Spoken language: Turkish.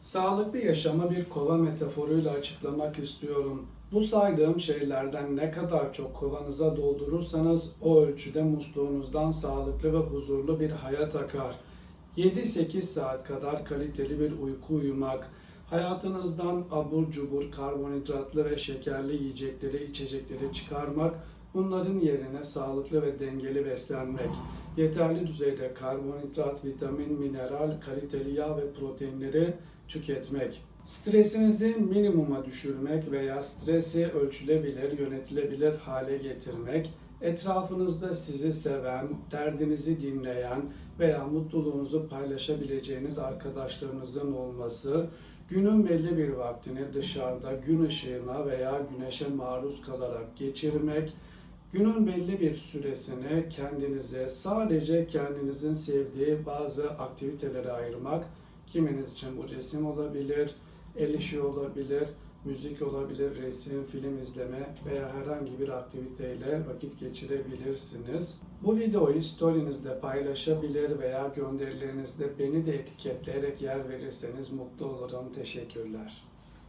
Sağlıklı yaşamı bir kova metaforuyla açıklamak istiyorum. Bu saydığım şeylerden ne kadar çok kovanıza doldurursanız o ölçüde musluğunuzdan sağlıklı ve huzurlu bir hayat akar. 7-8 saat kadar kaliteli bir uyku uyumak, hayatınızdan abur cubur karbonhidratlı ve şekerli yiyecekleri, içecekleri çıkarmak, bunların yerine sağlıklı ve dengeli beslenmek, yeterli düzeyde karbonhidrat, vitamin, mineral, kaliteli yağ ve proteinleri tüketmek. Stresinizi minimuma düşürmek veya stresi ölçülebilir, yönetilebilir hale getirmek, etrafınızda sizi seven, derdinizi dinleyen veya mutluluğunuzu paylaşabileceğiniz arkadaşlarınızın olması, günün belli bir vaktini dışarıda gün ışığına veya güneşe maruz kalarak geçirmek, Günün belli bir süresini kendinize sadece kendinizin sevdiği bazı aktivitelere ayırmak, kiminiz için bu resim olabilir, el işi olabilir, müzik olabilir, resim, film izleme veya herhangi bir aktiviteyle vakit geçirebilirsiniz. Bu videoyu storynizde paylaşabilir veya gönderilerinizde beni de etiketleyerek yer verirseniz mutlu olurum. Teşekkürler.